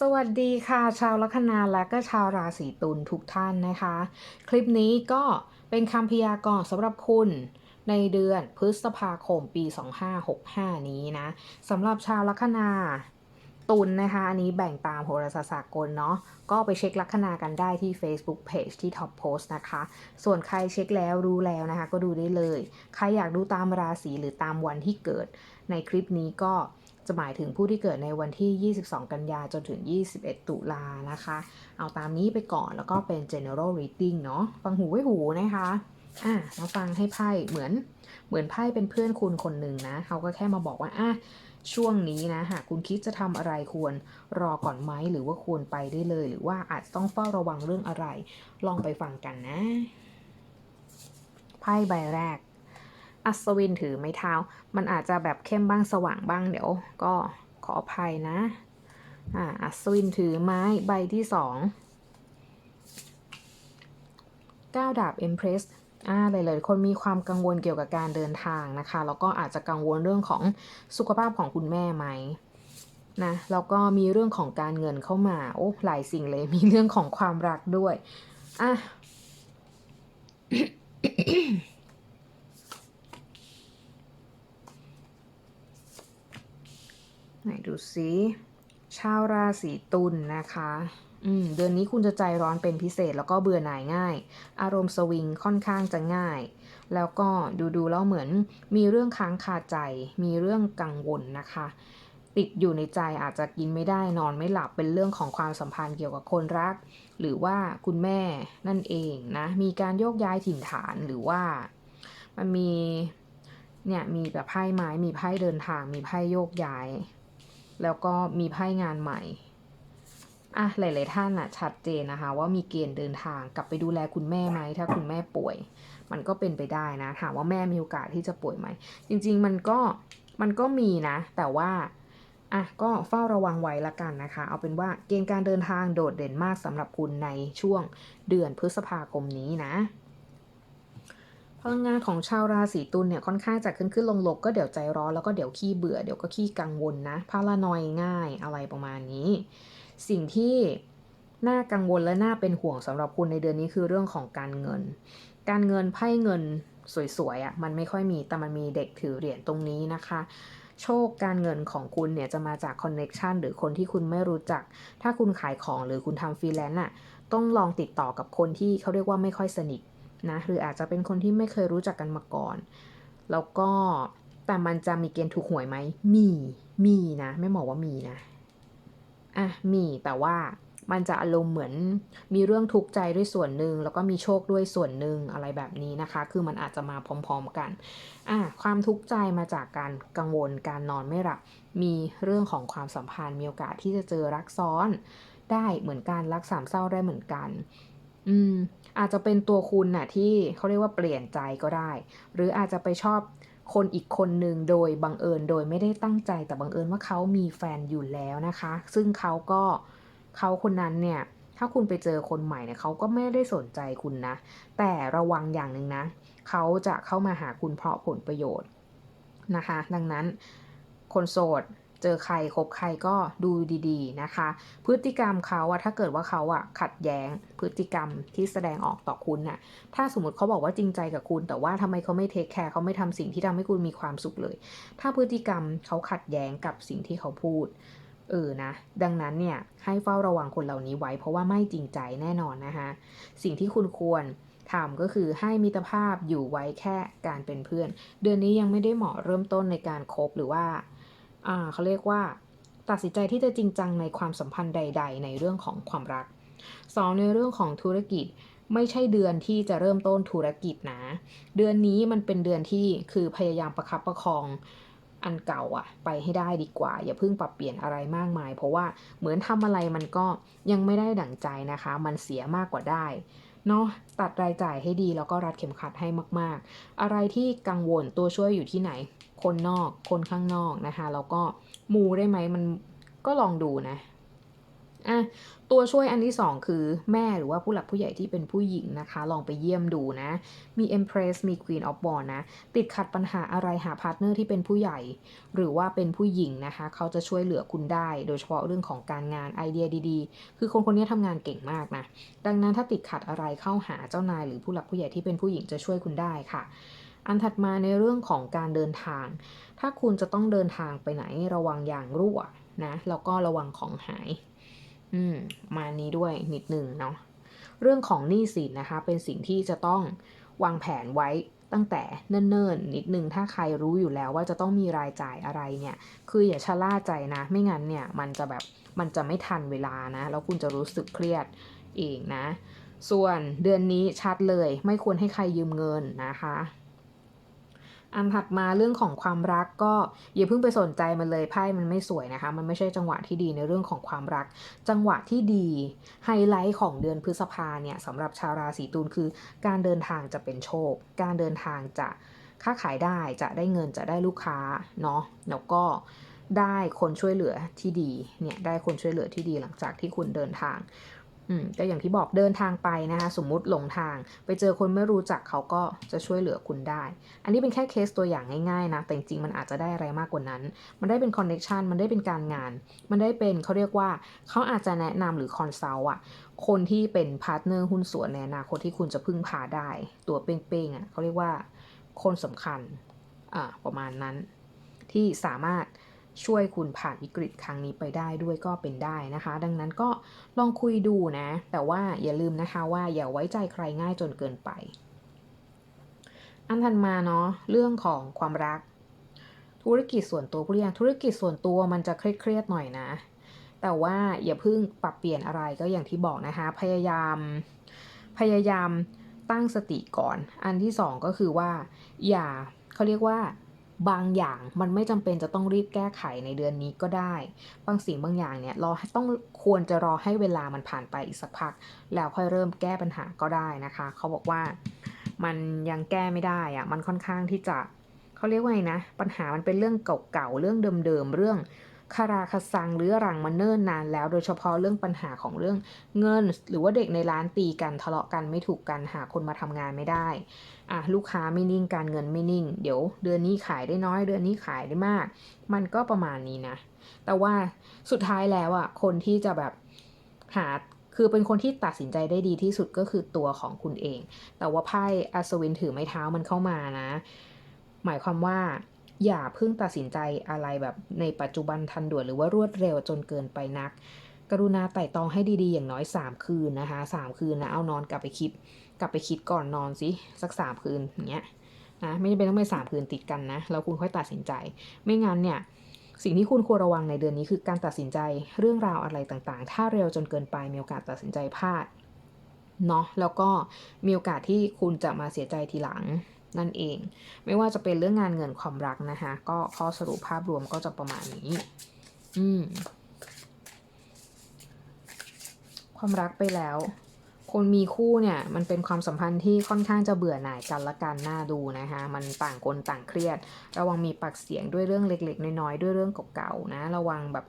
สวัสดีค่ะ ชาวลัคนาและก็ชาวราศีตุลทุกท่านนะคะ คลิปนี้ก็เป็นคำพยากรณ์สำหรับคุณในเดือนพฤษภาคมปี 2565 นี้นะสำหรับชาวลัคนาตุลนะคะ อันนี้แบ่งตามโหราศาสตร์สากลเนาะก็ไปเช็คลัคนากันได้ที่ Facebook Page ที่ Top Post นะคะ ส่วนใครเช็คแล้วรู้แล้วนะคะ ก็ดูได้เลย ใครอยากดูตามราศีหรือตามวันที่เกิด ในคลิปนี้ก็จะหมายถึงผู้ที่เกิดในวันที่ 22 กันยาจนถึง 21 ตุลานะคะ เอาตามนี้ไปก่อนแล้วก็เป็น general reading เนาะฟังหูไว้หูนะคะอะมาฟังให้ไพ่เหมือนเหมือนไพ่เป็นเพื่อนคุณคนหนึ่งนะเขาก็แค่มาบอกว่าอะช่วงนี้นะหากคุณคิดจะทำอะไรควรรอก่อนไหมหรือว่าควรไปได้เลย หรือว่าอาจต้องเฝ้าระวังเรื่องอะไร ลองไปฟังกันนะ ไพ่ใบแรก อัศวินถือไม้เท้า มันอาจจะแบบเข้มบ้างสว่างบ้างเดี๋ยว ก็ขออภัยนะอ่าอัศวินถือไม้ใบที่สองก้าวดาบเอ็มเพรสอ่าหลายๆคนมีความกังวลเกี่ยวกับการเดินทางนะคะ แล้วก็อาจจะกังวลเรื่องของสุขภาพของคุณแม่ไหมนะแล้วก็มีเรื่องของการเงินเข้ามา โอ้หลายสิ่งเลยมีเรื่องของความรักด้วยอะ ไหนดูซิชาวราศีตุลนนะคะอืมเดือนนี้คุณจะใจร้อนเป็นพิเศษแล้วก็เบื่อหน่ายง่าย อารมณ์สวิงค่อนข้างจะง่าย แล้วก็ดูดูๆแล้วเหมือนมีเรื่องค้างคาใจ มีเรื่องกังวลนะคะ ติดอยู่ในใจอาจจะกินไม่ได้นอนไม่หลับเป็นเรื่องของความสัมพันธ์เกี่ยวกับคนรัก หรือว่าคุณแม่นั่นเองนะมีการโยกย้ายถิ่นฐานหรือว่า มันมีเนี่ยมีแบบไพ่ไม้มีไพ่เดินทางมีไพ่โยกย้าย แล้วก็มีไพ่งานใหม่อะหลาย ๆ ท่านอะชัดเจนนะคะ ว่ามีเกณฑ์เดินทางกลับไปดูแลคุณแม่ไหมถ้าคุณแม่ป่วย มันก็เป็นไปได้นะถามว่าแม่มีโอกาสที่จะป่วยไหมจริง ๆ มันก็มันก็มีนะ แต่ว่าอะก็เฝ้าระวังไว้ละกันนะคะ เอาเป็นว่าเกณฑ์การเดินทางโดดเด่นมากสำหรับคุณในช่วงเดือนพฤษภาคมนี้นะ พลังงานของชาวราศีตุลเนี่ยค่อนข้างจะขึ้นขึ้นลงลงก็เดี๋ยวใจร้อนแล้วก็เดี๋ยวขี้เบื่อเดี๋ยวก็ขี้กังวลนะพารานอยง่ายอะไรประมาณนี้ สิ่งที่น่ากังวลและน่าเป็นห่วงสำหรับคุณในเดือนนี้คือเรื่องของการเงิน การเงินไพ่เงินสวยๆอะ่ะมันไม่ค่อยมีแต่มันมีเด็กถือเหรียญตรงนี้นะคะโชคการเงินของคุณเนี่ยจะมาจากคอนเน็ชันหรือคนที่คุณไม่รู้จัก ถ้าคุณขายของหรือคุณทำฟรีแลนซ์อะ ต้องลองติดต่อกับคนที่เขาเรียกว่าไม่ค่อยสนิท นะหรืออาจจะเป็นคนที่ไม่เคยรู้จักกันมาก่อน แล้วก็แต่มันจะมีเกณฑ์ถูกหวยไหม มี มีนะ ไม่บอกว่ามีนะ อะ มีแต่ว่ามันจะอารมณ์เหมือนมีเรื่องทุกข์ใจด้วยส่วนหนึ่งแล้วก็มีโชคด้วยส่วนหนึ่งอะไรแบบนี้นะคะ คือมันอาจจะมาพร้อมๆกัน อะความทุกข์ใจมาจากการกังวลการนอนไม่หลับ มีเรื่องของความสัมพันธ์มีโอกาสที่จะเจอรักซ้อน ได้เหมือนกันรักสามเศร้าได้เหมือนกัน อืมอาจจะเป็นตัวคุณน่ะที่เขาเรียกว่าเปลี่ยนใจก็ได้ หรืออาจจะไปชอบคนอีกคนหนึ่งโดยบังเอิญโดยไม่ได้ตั้งใจแต่บังเอิญว่าเขามีแฟนอยู่แล้วนะคะ ซึ่งเขาก็เขาคนนั้นเนี่ยถ้าคุณไปเจอคนใหม่เนี่ยเขาก็ไม่ได้สนใจคุณนะ แต่ระวังอย่างหนึ่งนะเขาจะเข้ามาหาคุณเพราะผลประโยชน์นะคะ ดังนั้นคนโสด เจอใครคบใครก็ดูดีๆนะคะ พฤติกรรมเขาอะถ้าเกิดว่าเขาอะขัดแย้งพฤติกรรมที่แสดงออกต่อคุณน่ะถ้าสมมติเขาบอกว่าจริงใจกับคุณ แต่ว่าทำไมเขาไม่เทคแคร์เขาไม่ทำสิ่งที่ทำให้คุณมีความสุขเลย ถ้าพฤติกรรมเขาขัดแย้งกับสิ่งที่เขาพูดเออนะ ดังนั้นเนี่ยให้เฝ้าระวังคนเหล่านี้ไว้ เพราะว่าไม่จริงใจแน่นอนนะคะ สิ่งที่คุณควรทำก็คือให้มิตรภาพอยู่ไว้แค่การเป็นเพื่อน เดือนนี้ยังไม่ได้เหมาะเริ่มต้นในการคบหรือว่า เขาเรียกว่า ตัดสินใจที่จะจริงจังในความสัมพันธ์ใด ๆ ในเรื่องของความรักสองในเรื่องของธุรกิจไม่ใช่เดือนที่จะเริ่มต้นธุรกิจนะ เดือนนี้มันเป็นเดือนที่คือพยายามประคับประคอง อันเก่าอะไปให้ได้ดีกว่า อย่าเพิ่งปรับเปลี่ยนอะไรมากมาย เพราะว่าเหมือนทำอะไรมันก็ยังไม่ได้ดั่งใจนะคะ มันเสียมากกว่าได้เนาะตัดรายจ่ายให้ดีแล้วก็รัดเข็มขัดให้มาก ๆ อะไรที่กังวลตัวช่วยอยู่ที่ไหน คนนอกคนข้างนอกนะคะ แล้วก็มูได้ไหมมันก็ลองดูนะ อะตัวช่วยอันที่ 2 คือแม่หรือว่าผู้หลักผู้ใหญ่ที่เป็นผู้หญิงนะคะ ลองไปเยี่ยมดูนะ มี Empress มี Queen of w a n d นะ ติดขัดปัญหาอะไรหาพาร์ทเนอร์ที่เป็นผู้ใหญ่ หรือว่าเป็นผู้หญิงนะคะ เขาจะช่วยเหลือคุณได้ โดยเฉพาะเรื่องของการงานไอเดียดีๆ คือคนคนนี้ทำงานเก่งมากนะ ดังนั้นถ้าติดขัดอะไรเข้าหาเจ้านาย หรือผู้หลักผู้ใหญ่ที่เป็นผู้หญิงจะช่วยคุณได้ค่ะ อันถัดมาในเรื่องของการเดินทาง ถ้าคุณจะต้องเดินทางไปไหนระวังอย่างรั่วนะแล้วก็ระวังของหาย อืมมานี้ด้วยนิดนึงเนาะเรื่องของหนี้สินนะคะ เป็นสิ่งที่จะต้องวางแผนไว้ตั้งแต่เนิ่นๆนิดนึงถ้าใครรู้อยู่แล้วว่าจะต้องมีรายจ่ายอะไรเนี่ย คืออย่าชะล่าใจนะ ไม่งั้นเนี่ยมันจะแบบมันจะไม่ทันเวลานะ แล้วคุณจะรู้สึกเครียดเองนะ ส่วนเดือนนี้ชัดเลย ไม่ควรให้ใครยืมเงินนะคะ อันถัดมาเรื่องของความรักก็อย่าเพิ่งไปสนใจมันเลยไพ่มันไม่สวยนะคะ มันไม่ใช่จังหวะที่ดีในเรื่องของความรัก จังหวะที่ดีไฮไลท์ของเดือนพฤษภาเนี่ยสำหรับชาวราศีตุลคือ การเดินทางจะเป็นโชค การเดินทางจะค้าขายได้จะได้เงินจะได้ลูกค้าเนาะแล้วก็ได้คนช่วยเหลือที่ดีเนี่ยได้คนช่วยเหลือที่ดีหลังจากที่คุณเดินทาง อืมก็อย่างที่บอกเดินทางไปนะคะ สมมุติหลงทาง ไปเจอคนไม่รู้จักเขาก็จะช่วยเหลือคุณได้ อันนี้เป็นแค่เคสตัวอย่างง่ายๆนะแต่จริงๆมันอาจจะได้อะไรมากกว่านั้น มันได้เป็นคอนเน็ชันมันได้เป็นการงาน มันได้เป็นเขาเรียกว่าเขาอาจจะแนะนำหรือคอนซัลท์อะคนที่เป็นพาร์ทเนอร์หุ้นส่วนในอนาคตที่คุณจะพึ่งพาได้ ตัวเป้งๆอะเขาเรียกว่าคนสำคัญอ่าประมาณนั้น ที่สามารถ ช่วยคุณผ่านวิกฤตครั้งนี้ไปได้ด้วยก็เป็นได้นะคะ ดังนั้นก็ลองคุยดูนะ แต่ว่าอย่าลืมนะคะว่าอย่าไว้ใจใครง่ายจนเกินไป อันถัดมาเนาะเรื่องของความรัก ธุรกิจส่วนตัวผู้เรียนธุรกิจส่วนตัวมันจะเครียดๆหน่อยนะ แต่ว่าอย่าเพิ่งปรับเปลี่ยนอะไรก็อย่างที่บอกนะคะ พยายาม พยายามตั้งสติก่อน อันที่สองก็คือว่า อย่าเขาเรียกว่า บางอย่างมันไม่จำเป็นจะต้องรีบแก้ไขในเดือนนี้ก็ได้ บางสิ่งบางอย่างเนี่ยรอต้องควรจะรอให้เวลามันผ่านไปอีกสักพัก แล้วค่อยเริ่มแก้ปัญหาก็ได้นะคะ เขาบอกว่ามันยังแก้ไม่ได้อะมันค่อนข้างที่จะเขาเรียกว่าไงนะ ปัญหามันเป็นเรื่องเก่าๆเรื่องเดิมๆเรื่อง คาราคาซังหรือรังมาเนิ่นนานแล้ว โดยเฉพาะเรื่องปัญหาของเรื่องเงิน หรือว่าเด็กในร้านตีกันทะเลาะกันไม่ถูกกันหาคนมาทำงานไม่ได้อะลูกค้าไม่นิ่งการเงินไม่นิ่ง เดี๋ยว เดือนนี้ขายได้น้อย เดือนนี้ขายได้มาก มันก็ประมาณนี้นะ แต่ว่าสุดท้ายแล้วอะคนที่จะแบบหาคือเป็นคนที่ตัดสินใจได้ดีที่สุดก็คือตัวของคุณเอง แต่ว่าไพ่อัศวินถือไม้เท้ามันเข้ามานะ หมายความว่า อย่าเพิ่งตัดสินใจอะไรแบบในปัจจุบันทันด่วนหรือว่ารวดเร็วจนเกินไปนัก กรุณาไต่ตองให้ดีๆ อย่างน้อย 3 คืนนะคะ 3 คืนนะ เอานอนกลับไปคิด กลับไปคิดก่อนนอนสิสักสามคืนอย่างเงี้ยนะไม่จำเป็นต้องไปสามคืนติดกันนะแล้วคุณค่อยตัดสินใจ ไม่งั้นเนี่ยสิ่งที่คุณควรระวังในเดือนนี้คือการตัดสินใจเรื่องราวอะไรต่างๆ ถ้าเร็วจนเกินไปมีโอกาสตัดสินใจพลาดเนาะแล้วก็มีโอกาสที่คุณจะมาเสียใจทีหลัง นั่นเอง ไม่ว่าจะเป็นเรื่องงานเงินความรักนะคะก็ข้อสรุปภาพรวมก็จะประมาณนี้ อืม ความรักไปแล้ว คนมีคู่เนี่ย มันเป็นความสัมพันธ์ที่ค่อนข้างจะเบื่อหน่ายกันละกันน่าดูนะคะมันต่างคนต่างเครียด ระวังมีปากเสียงด้วยเรื่องเล็ก ๆ น้อยๆด้วยเรื่องเก่าๆนะ ระวังแบบ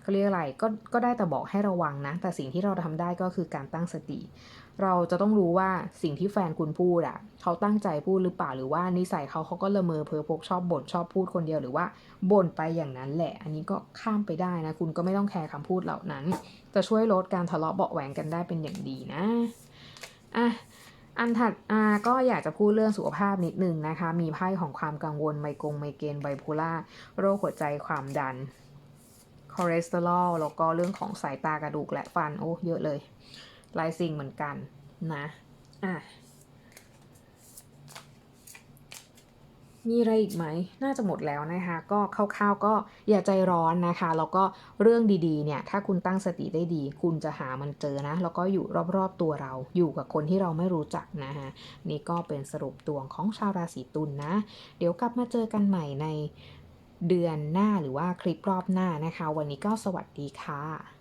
เขาเรียกอะไรก็ก็ได้แต่บอกให้ระวังนะ แต่สิ่งที่เราทำได้ก็คือการตั้งสติ เราจะต้องรู้ว่าสิ่งที่แฟนคุณพูดอะเขาตั้งใจพูดหรือเปล่าหรือว่านิสัยเขาเขาก็ละเมอเพอพกชอบบ่นชอบพูดคนเดียวหรือว่าบ่นไปอย่างนั้นแหละ อันนี้ก็ข้ามไปได้นะ คุณก็ไม่ต้องแคร์คำพูดเหล่านั้น จะช่วยลดการทะเลาะเบาแหวงกันได้เป็นอย่างดีนะอะอันถัดอ่าก็อยากจะพูดเรื่องสุขภาพนิดนึงนะคะ มีไพ่ของความกังวลไมกงไมเกรนไบโพล่าโรคหัวใจความดันคอเลสเตอรอลแล้วก็เรื่องของสายตากระดูกและฟัน โอ้เยอะเลย หลายสิ่งเหมือนกันนะอะมีอะไรอีกไหม น่าจะหมดแล้วนะคะ ก็คร่าวๆก็อย่าใจร้อนนะคะ แล้วก็เรื่องดีๆ เนี่ย ถ้าคุณตั้งสติได้ดี คุณจะหามันเจอนะ แล้วก็อยู่รอบๆตัวเรา อยู่กับคนที่เราไม่รู้จักนะคะนี่ก็เป็นสรุปดวงของชาวราศีตุลนนะ เดี๋ยวกลับมาเจอกันใหม่ในเดือนหน้าหรือว่าคลิปรอบหน้านะคะ วันนี้ก็สวัสดีค่ะ